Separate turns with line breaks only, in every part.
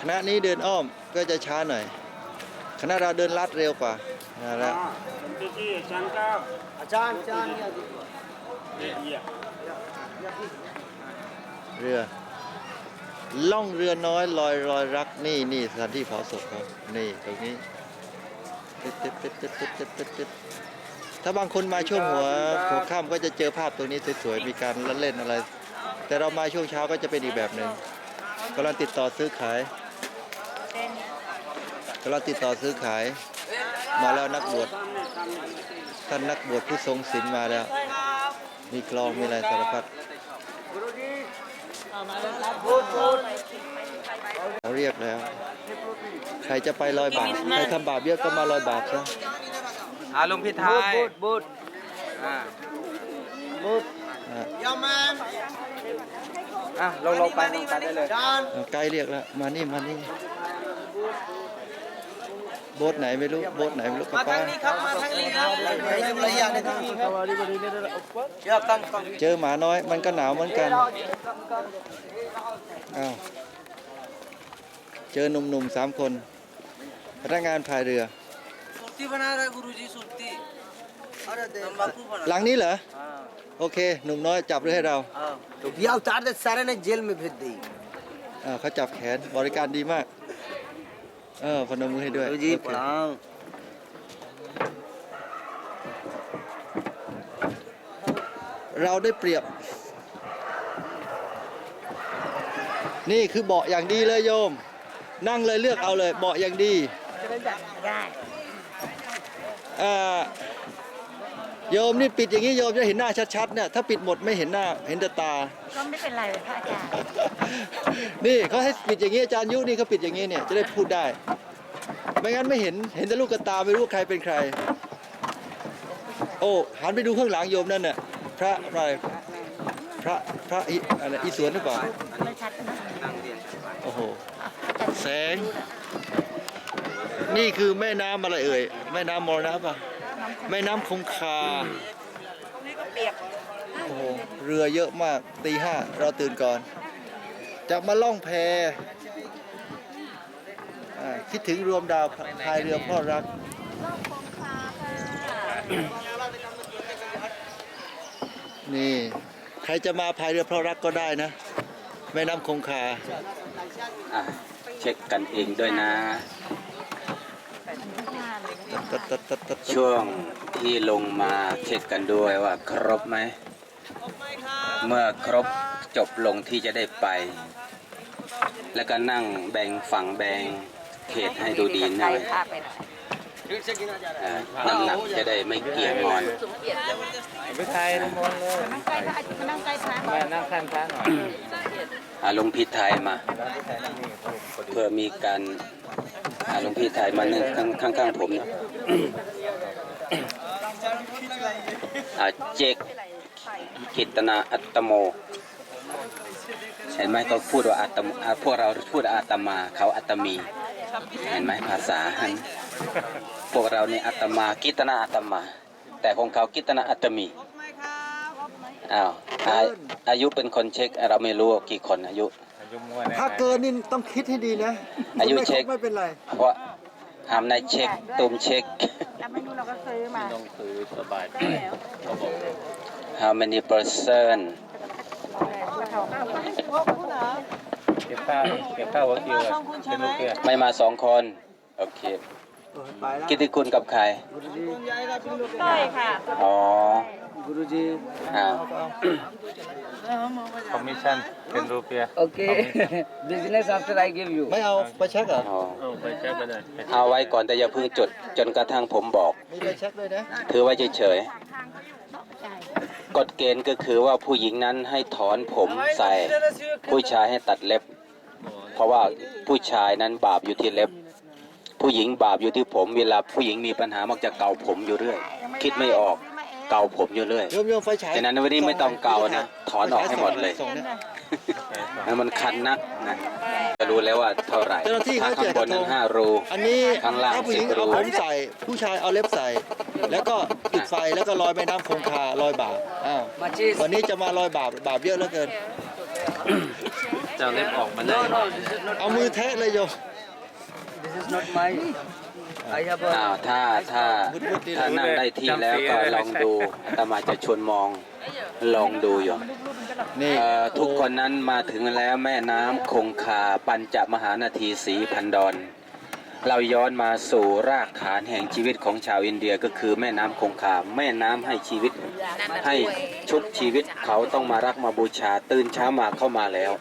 คณะนี้เดินอ้อมก็จะช้าหน่อย คณะเราเดินลัดเร็วกว่านะแล้ว
Ajan,
ajan ni
ada.
เรือ ล่องเรือน้อยลอยลอยรักนี่นี่สถานที่เผาศพครับนี่ตรงนี้ถ้าบางคนมาช่วงหัวหัวค่ำก็จะเจอภาพตรงนี้สวยๆมีการลเล่นอะไร แต่เรามาช่วงเช้าก็จะเป็นอีกแบบหนึ่งกำลังติดต่อซื้อขาย เราติดต่อซื้อขายมาแล้วนักบวชท่านนักบวชผู้ทรงศีลมาแล้ว มีกลองมีอะไรสารพัดเราเรียกแล้ว ใครจะไปลอยบาปใครทำบาปเยอะก็มาลอยบาปซะ
อาลุงพิทาย
บูด
บูด
บูดย
อม
มา
อะลงางไปลงไปได้เลย
ไกลเรียกแล้ว มานี่มานี่ โบสไหนไม่รู้โบสไหนไม่รู้มาทางนี้
ครับมาทางนี้ครับระยะในทางนี้ครับ
เจอหมาน้อยมันก็หนาวเหมือนกันอ้าวเจอหนุ่มๆสามคนพนักงานพายเรือหลังนี้เหรอโอเคหนุ่มน้อยจับเรือให้เรา
เดี๋ยวจัดแต่สา
รในเจ
ลไม่เพ็ดดี
เขาจับแขนบริการดีมาก เออพนมมือให้ด้วย
ยี
โเล่าเราได้เปรียบ นี่คือเบาะอย่างดีเลยโยม นั่งเลยเลือกเอาเลยเบาะอย่างดีจะเป็นแบบ
ได้เอ
อ โยมนี่ปิดอย่างนี้โยมจะเห็นหน้าชัดๆเนี่ยถ้าปิดหมดไม่เห็นหน้าเห็นแต่ตา
ก็ไม่เป็นไรเลยพระอาจารย์
นี่เขาให้ปิดอย่างนี้อาจารย์ยุนี่เขาปิดอย่างนี้เนี่ยจะได้พูดได้ไม่งั้นไม่เห็นเห็นแต่ลูกกระตาไม่รู้ใครเป็นใคร โอ้หันไปดูข้างหลังโยมนั่นน่ะพระอะไรพระพระอิอะไรอีสวนหรือเปล่า
ไม่ชัดนะ
โอ้โห
อาจารย์
แสง นี่คือแม่น้ำอะไรเอ่ยแม่น้ำมรณะป่ะ แม่น้ำคงคาโอ้โห เรือเยอะมาก ตีห้า เราตื่นก่อน จะมาล่องแพอ่าคิดถึงรวมดาวพายเรือพ่อรักนี่ ใครจะมาพายเรือเพราะรักก็ได้นะ แม่น้ำคงคา
อะเช็คกันเองด้วยนะ
ตัดตัดตัดตัดตัด
ช่วงที่ลงมาเช็คกันด้วยว่าครบไหม เมื่อครบจบลงที่จะได้ไป แล้วก็นั่งแบ่งฝั่งแบ่งเขตให้ดูดีห
ใคร
น่อย
พาไปหน่อย
เอ่อน้ำหนักจะได้ไม่เกี่ยงอน
สมเกียรติ
ไปไทยน้ำมนต์เลย
นั่งใกล้พระอาจารย์นั่งใกล้พระ
มานั่งข้างพระหน่อย
อาลงพิไทยมา
นั่งที่ไทยนั่งนี่พอดี
เพื่อมีการ อาลงพิไทยมานึ่งข้างข้างางผมเนี่ยอ่าเจกกิตนาอัตโม เห็นไหมเขาพูดว่าอาตมาพวกเราพูดอาตมาเขาอัตมี เห็นไหมภาษาหันพวกเราเนี่ยอัตมากิตนาอัตมา แต่ของเขากิตนาอัตมีอ้าวอายุเป็นคนเช็คเราไม่รู้กี่คนอายุ
ยุมวน
ถ้าเกินนี่ต้องคิดให้ดีนะ
อายุเช็ค
ไม่เป็นไร
เพราะอานายเช็คตุมเช็ค
เราไม่รู้เราก็ซื้อมา
ต้องซื้อสบายเขาบอก
How many person
เก็บข้าวเก็บข้าวหัวคิวเป็นลูกเกลื
ไม่มาสองคน โอเคกิติคุณกับใคร
คุ
ณยายกับ
คุณลูกเต้ยค่ะ อ๋อ Guruji commission 10
રૂપિયા okay business after I give you
ไม่เอาไปเช็คเหรอ
ไปเช็คไปได้
เอาไว้ก่อนแต่อย่าเพิ่งจดจนกระทั่งผมบอก
มีไปเช็คด้ยนะ
ถือไว้เฉยกฎเกณฑ์ก็คือว่าผู้หญิงนั้นให้ถอนผมใส่ ผู้ชายให้ตัดเล็บ เพราะว่าผู้ชายนั้นบาปอยู่ที่เล็บ ผู้หญิงบาปอยู่ที่ผมเวลาผู้หญิงมีปัญหามักจะเกาผมอยู่เรื่อย คิดไม่ออก เกาผมอยู่เรื่อย
โยมโยมไฟฉาย
แต่นั้นวันนี้ไม่ต้องเกานะถอนออกให้หมดเลย
นะ
แล้วมันคันนักนะจะรู้แล้วว่าเท่าไหร่
เจ้าหน้าที่เขาเจี
งบนนั้นห้ารู
อันนี้
ข้างล่าง
ผู้ห
สิญิบง
เอารูผมใส่ผู้ชายเอาเล็บใส่ แล้วก็จุดไฟแล้วก็ลอยไปน้ำคงคาลอยบาปอ้าววันนี้จะมาลอยบาปบาปเยอะเหลือเกิน
จะเล็บออกมาได้
เอามือแทะเลยโย
This is not my I have
อ้าว
a
ถ้าถ้าถ้านั่งได้ที่แล้วก็ลองดูอาตมาจะชวนมองลองดูอยู่
นี่
เอ่อทุกคนนั้นมาถึงแล้วแม่น้ำคงคาปัญจมหานาทีสีพันดอนเราย้อนมาสู่รากฐานแห่งชีวิตของชาวอินเดียก็คือแม่น้ำคงคาแม่น้ำให้ชีวิต ให้ชุบชีวิตเขาต้องมารักมาบูชาตื่นเช้ามาเข้ามาแล้ว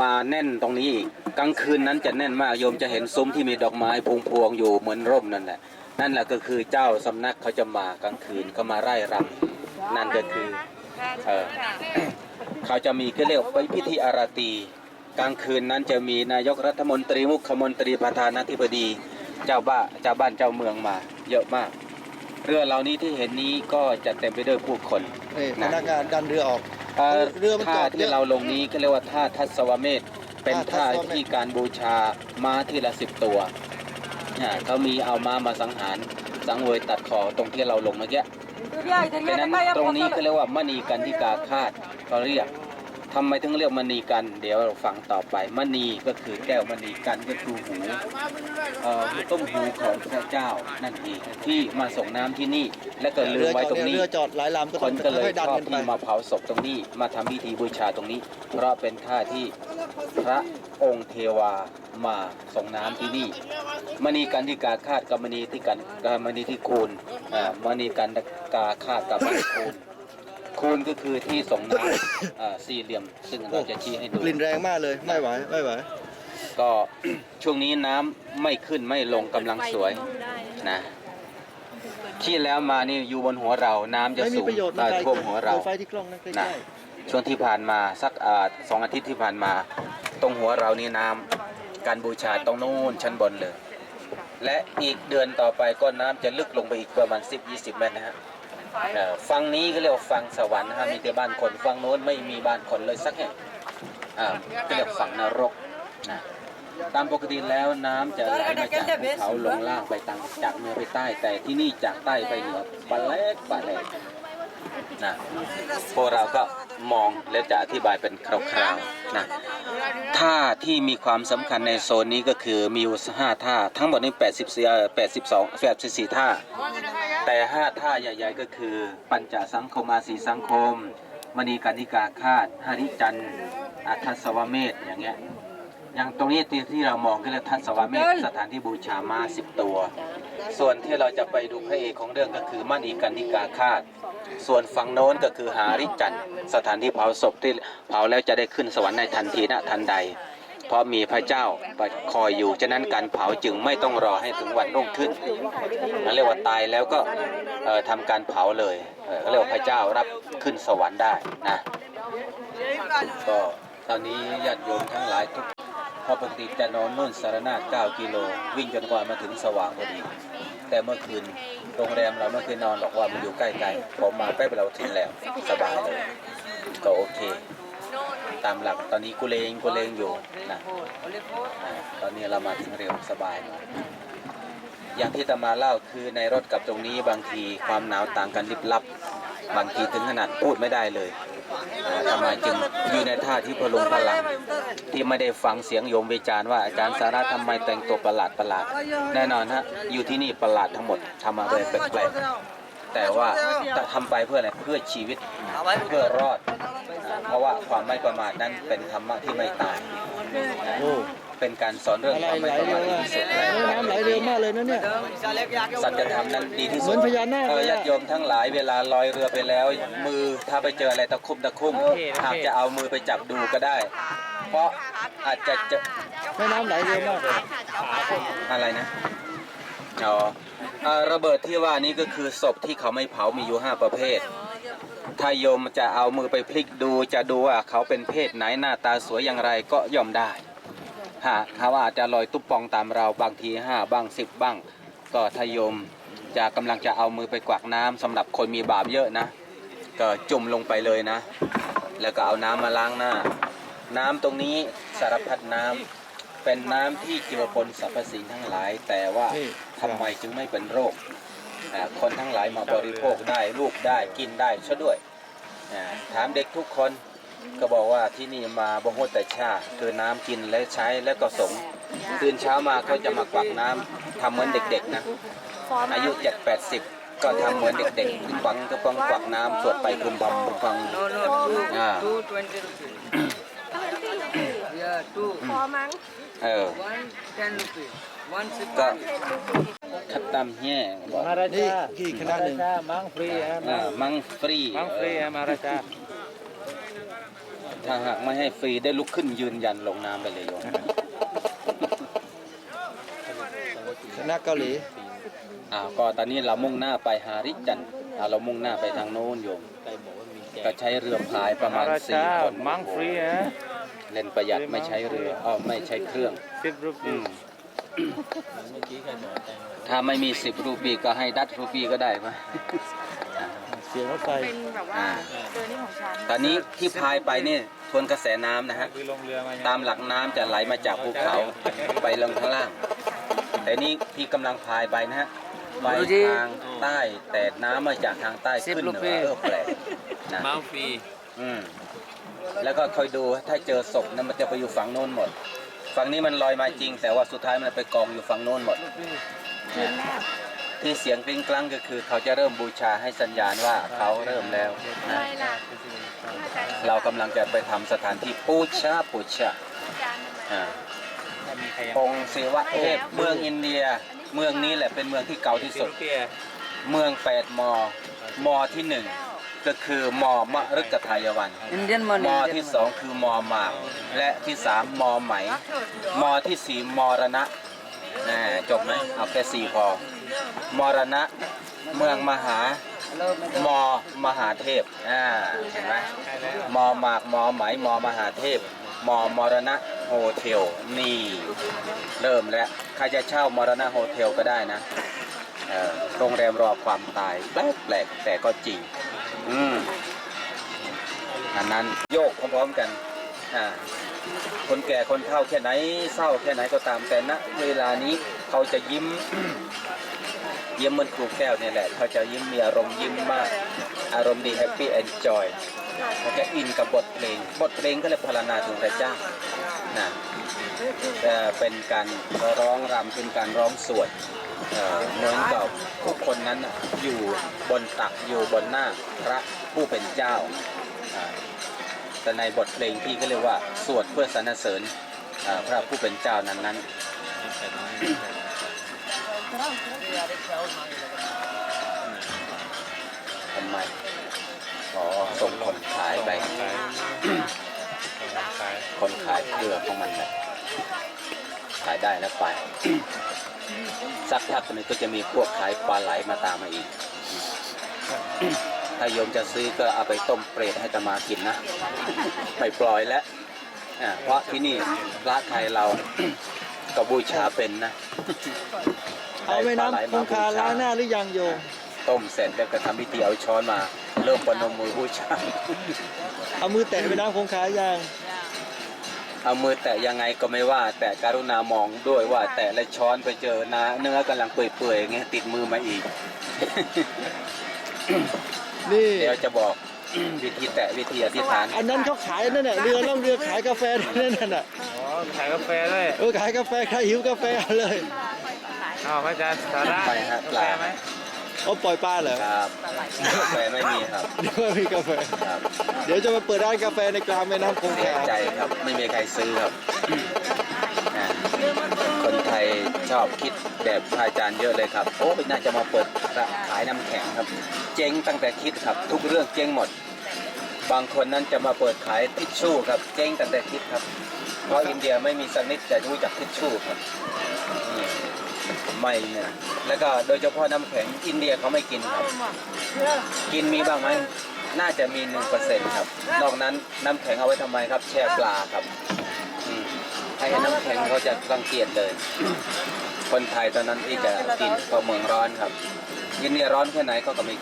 มาแน่นตรงนี้อีกกลางคืนนั้นจะแน่นมากโยมจะเห็นซุ้มที่มีดอกไม้พวงพวงๆอยู่เหมือนร่มนั่นแหละ นั่นแหละก็คือเจ้าสำนักเขาจะมากลางคืนก็มาไร่รำนั่นก็คือเออเขาจะมีก็เรียกว่าพิธีอาราตีกลางคืนนั้นจะมีนายกรัฐมนตรีมุขมนตรีประธานาธิบดีเจ้าบ้าเจ้าบ้านเจ้าเมืองมา เยอะมาก เรือเหล่านี้ที่เห็นนี้ก็จะเต็มไปด้วยผู้คน
นี่พนักงานดันเรือออก
เอ่อ
เรือมันจ
ท่า
อดเย
ที่
อะ
เราลงนี้ก็เรียกว่าท่าทัศวเมธเป็น
ท่า
ท่า
ทัศวเมธ
ที่การบูชาม้าที่ละสิบตัวอ่าเขามีเอาม้ามาสังหารสังเวยตัดคอตรงที่เราลงเมื่อกี้ดังนั้นตรงนี้ก็เรียกว่ามณีกันที่กาคาดเขาเรียก ทำไมถึงเรียกมณีกัน เดี๋ยวเราฟังต่อไปมณีก็คือแก้วมณีกันก็คือหูเอ่อต้มหูของพระเจ้านั่นเองที่มาส่งน้ำที่นี่ และก็ลื
เรื
ม
อ
ไว้
จอด
ตรง
เนี่ย
นี้
เรือจอดหลายลำก็
ค
ต้อง
นก็เลย
ค่อยๆดัน
ชอบ
กันไป
ที่มาเผาศพตรงนี้ มาทำพิธีบูชาตรงนี้ เพราะเป็นท่าที่พระองค์เทวามาส่งน้ำที่นี่มณีกันที่กาคาดกับมณีที่กันกับมณีที่คูณอ่ามณีกันกาคาดกับมณีคูณ คูณก็คือที่ส่งน้ำ อ่าสี่เหลี่ยม ซึ่งเราจะชี้ให้ดู
กลิ่นแรงมากเลยไม่ไหวไม่ไหว
ก็ ช่วงนี้น้ำไม่ขึ้นไม่ลงกำลังสวยนะที่แล้วมานี่อยู่บนหัวเราน้ำจะ
ไม่มี
สูง
ประโยชน์
ได้
ไกล
ท่วมหัวเรา
ดูไฟที่กล้องนั่นใก
นะ
ล้
ช่วงที่ผ่านมาสักอ่าสองอาทิตย์ที่ผ่านมา ตรงหัวเรานี่น้ำการบูชาตรงโน้นชั้นบนเลย และอีกเดือนต่อไปก็น้ำจะลึกลงไปอีกประมาณ 10-20 เมตรนะฮะ เอ่อฝั่งนี้ก็เรียกว่าฝั่งสวรรค์นะฮะมีแต่บ้านคนฝั่งโน้นไม่มีบ้านคนเลยสักแห่งอ่าก็เรียกฝั่งนรกนะตามปกติแล้วน้ำจะไหลมาจากภูเขาลงล่างไปทางจากเหนือไปใต้ แต่ที่นี่จากใต้ไปเหนือปลาเล็กปลาเล็กนะพวกเราก็มองและจะอธิบายเป็นคร่าวๆนะท่าที่มีความสำคัญในโซนนี้ก็คือมีอยู่ห้าท่าทั้งหมดนี้84เอ่อ82 84ท่า แต่ห้าท่าใหญ่ ๆ ก็คือ ปัญจสังคมอาสีสังคม มณีกานิกาคาตหริจันอัทสวเมธอย่างเงี้ยอย่างตรงนี้ที่ที่เรามองก็เรียกทัศวเมธสถานที่บูชามาสิบตัว ส่วนที่เราจะไปดูพระเอกของเรื่องก็คือมณีกันนิกาคาตส่วนฝั่งโน้นก็คือหาริจันสถานที่เผาศพที่เผาแล้วจะได้ขึ้นสวรรค์ในทันทีนะทันใด เพราะมีพระเจ้าคอยอยู่ ฉะนั้นการเผาจึงไม่ต้องรอให้ถึงวันรุ่งขึ้นนั่นเรียกว่าตายแล้วก็เอ่อทำการเผาเลยเอ่อเรียกว่าพระเจ้ารับขึ้นสวรรค์ได้นะก็ตอนนี้ญาติโยมทั้งหลายทุกพอปกติจะนอนนู่นสารนาถ9กิโล วิ่งจนกว่ามาถึงสว่างพอดี แต่เมื่อคืนโรงแรมเราไม่เคยนอนหรอกว่ามันอยู่ใกล้ๆผมมาแป๊บเราถึงแล้วสบายเลยก็โอเค ตามหลัก ตอนนี้กูเลงกูเลงอยู่นะอ่าตอนนี้เรามาถึงเร็วสบายหน่อยอย่างที่ตามาเล่าคือในรถกับตรงนี้บางทีความหนาวต่างกันลิบลับ บางทีถึงขนาดพูดไม่ได้เลยอ่าทำไมจึงอยู่ในท่าที่พลุงพลัง ที่ไม่ได้ฟังเสียงโยมวิจารณ์ว่าอาจารย์สาระทำไมแต่งตัวประหลาดประหลาดแน่นอนฮะอยู่ที่นี่ประหลาดทั้งหมดทำมาเลยแปลกๆ แต่ว่าจะทำไปเพื่ออะไรเพื่อชีวิตเพื่อรอดอ่า เพราะว่าความไม่ประมาทนั้นเป็นธรรมะที่ไม่ตาย
ๆโอ้
เป็นการสอนเรื่อง
อะไร
ความ
ไหล
ไม่ประ
เร็
มาวท
อะ
ที่สุด
เออน้ำไหลเร็วมากเลยนะเนี่ย
สัจธรรมนั้นดีที่สุด
เหมือนพญานาค
เออ
เลยอะ
ญาติโยมทั้งหลายเวลาลอยเรือไปแล้ว มือถ้าไปเจออะไรตะคุ่มตะคุ่มหากจะเอามือไปจับดูก็ได้ เพราะอาจจะเจอ
แม่น้ำไหลเร็วมากเลย
อะไรนะอ๋อเอ่อระเบิดที่ว่านี้ก็คือศพที่เขาไม่เผามีอยู่5ประเภท ถ้าโยมจะเอามือไปพลิกดูจะดูว่าเขาเป็นเพศไหนหน้าตาสวยอย่างไรก็ย่อมได้หากเขาอาจจะลอยตุ๊บปองตามเราบางที5บ้าง10บ้าง ก็ถ้าโยมจะกำลังจะเอามือไปกวักน้ำสำหรับคนมีบาปเยอะนะ ก็จุ่มลงไปเลยนะ แล้วก็เอาน้ำมาล้างหน้า น้ำตรงนี้สารพัดน้ำเป็นน้ำที่เจือปนสรรพสิ่งทั้งหลาย แต่ว่า
นี่
ทำไมจึงไม่เป็นโรค อ่าคนทั้งหลายมาบริโภคได้ลูกได้กินได้ซะด้วยอ่าถามเด็กทุกคนก็บอกว่าที่นี่มาบ่โหดแต่ชาคือน้ำกินและใช้แล้วก็สงตื่นเช้ามาก็จะมากวักน้ำทำเหมือนเด็กๆนะ อายุ7 80ก็ทำเหมือนเด็กๆฟังก็ฟังกวักน้ำสวดไปคุมบำฟัง
No, no, two,
Ah.
two twenty rupees. Yeah, two.
พอมั้ง
เออ
One ten rupees. One six.
ก็ ขัดตามแย่บอก
นี่
Maharaja.
กี่คณะหนึ่ง
Maharaja, Mang free ฮะ
อ่ามั่งฟรี
Mang free ฮะ Maharaja
ถ้าหากไม่ให้ฟรีได้ลุกขึ้นยืนยันลงน้ำไปเลยโยม
คณะเกาหลี
อ่าก็ตอนนี้เรามุ่งหน้าไปหาริจันทร์อ่าเรามุ่งหน้าไปทางโน้นโยมก็ใช้เรือพายประมาณสี่
Maharaja
คน
Mang free ฮะ
เล่นประหยัดไม่ใช้เรืออ๋อไม่ใช้เครื่อง
10
อื
rupees
ม ถ้าไม่มีสิบรูปีก็ให้ดัตรูปีก็ได้ไหม
เสียงรถไฟ
เป็นแบบว่า
อ่า
เจอนี่ของฉัน
ตอนนี้ที่พายไปนี่ทวนกระแสน้ำนะฮะ
คือลงเรือมา
ตามหลักน้ำจะไหลมาจากภูเขาไปลงข้างล่าง แต่นี่ที่กำลังพายไปนะฮะไปทางใต้แต่น้ำมาจากทางใต้ขึ้นเหนือเออแปลกนะ
Mang free.
อืมแล้วก็คอยดูถ้าเจอศพนั้นมันจะไปอยู่ฝั่งโน้นหมด ฝั่งนี้มันลอยมาจริง แต่ว่าสุดท้ายมันไปกองอยู่ฝั่งโน้นหมดนะที่เสียงกริ้งกลังก็คือ เขาจะเริ่มบูชาให้สัญญาณว่าเขาเริ่มแล้วนะ
อะไรล่ะ
เรากำลังจะไปทำสถานที่ปูชาปูชา
จานทำไม
อ่า
มีใครยัง
องค์ศิวะเทพเมืองอินเดีย เมืองนี้แหละเป็นเมืองที่เก่าที่สุด
เปีย
เมืองแปดมอ มอที่หนึ่ง ก็คือมอมะรึกทายวัน
Indian money.
มอ
Indian
ที่
money.
สองคือมอหมาก และที่สามมอไหม มอที่สี่มรณะแหม่จบไหมเอาแค่สี่พอ มรณะ เมืองมหา
Hello, madam.
มอมหาเทพอ่าเห็นไหมมอหมากมอไหมมอมหาเทพ มอมรณะโฮเทลนี่ เริ่มแล้วใครจะเช่ามรณะโฮเทลก็ได้นะเอ่อโรงแรมรอความตายแปลกแปลกๆแต่ก็จริง อืมอันนั้นโยกพร้อมๆกัน อ่า คนแก่คนเฒ่าแค่ไหนเศร้าแค่ไหนก็ตามแต่ณเวลานี้เขาจะยิ้ม ยิ้มเหมือนครูแก้วเนี่ยแหละ เขาจะยิ้มมีอารมณ์ยิ้มมาก อารมณ์ดีแฮปปี้เอนจอยเขาจะอินกับบทเพลง บทเพลงก็เลยพรรณนาถึงพระเจ้านะเอ่เป็นการร้องรำเป็นการร้องสวด เอ่อเหมือนกับผู้คนนั้นน่ะอยู่บนตักอยู่บนหน้าพระผู้เป็นเจ้าอ่าแต่ในบทเพลงที่ก็เรียกว่าสวดเพื่อสรรเสริญอ่าพระผู้เป็นเจ้านั้นนั้นทำไมขอส่งคนขายไป
ขาย
คนขายเครือของมันไปขายได้แล้วไป สักพักหนึงก็จะมีพวกขายปลาไหลมาตามมาอีก ถ้าโยมจะซื้อก็เอาไปต้มเปรตให้ตมากินนะ ไม่ปล่อยแล้วอ่าเพราะที่นี่พระไทยเรา ก็บูชาเป็นนะ
เอาแม่
ปลไหล
น้ำคงคา
บูช
ล้างหน้าหรือยังโยม
ต้มเสร็จแล้วก็ทำพิธีเอาช้อนมา เริ่มประนมมือบูชา
เอามือแตะแม่น้ำคงคายัง
เอามือแตะยังไงก็ไม่ว่า แต่การุณามองด้วยว่าแตะและช้อนไปเจอนาเนื้อกำลังเปื่อยๆไงติดมือมาอีก
นี่
เดี๋ยวจะบอก วิธีแตะวิธีอธิษฐาน
อันนั้นเขาขายนั่นน่ะเรือล่องเรือขายกาแฟนั่นน่ะ
อ๋อขายกาแฟด้วย
เออขายกาแฟใครหิวกาแฟเอาเลย
อ้าวพระอาจารย์สาระ
ไปฮะ
กาแฟไหม
เอาปล่อยปลาเหรอ
ครับกาแฟไม่มีครับ
เดี๋ยวไม่มีกาแฟ
ครับ
เดี๋ยวจะมาเปิดร้านกาแฟในกลางแม่น้ำคง
เสีย
คา
ใจครับไม่มีใครซื้อครับอ่าคนไทยชอบคิดแบบพระอาจารย์เยอะเลยครับโอ้ยน่าจะมาเปิดร้านขายน้ำแข็งครับ เจ๊งตั้งแต่คิดครับ ทุกเรื่องเจ๊งหมด บางคนนั้นจะมาเปิดขายทิชชู่ครับเจ๊งตั้งแต่คิดครับ เพราะอินเดียไม่มีสักนิดจะรู้จักทิชชู่ครับอืม ไม่เนี่ยแล้วก็โดยเฉพาะน้ำแข็งอินเดียเขาไม่กินครับ กินมีบ้างไหมน่าจะมีหนึ่งเปอร์เซ็นต์ครับ นอกนั้นน้ำแข็งเอาไว้ทำไมครับ แช่ปลาครับอืมให้น้ำแข็งเขาจะรังเกียจเลย คนไทยตอนนั้นที่จะกินเพราะเมืองร้อนครับอินเดียร้อนแค่ไหนเขาก็ไม่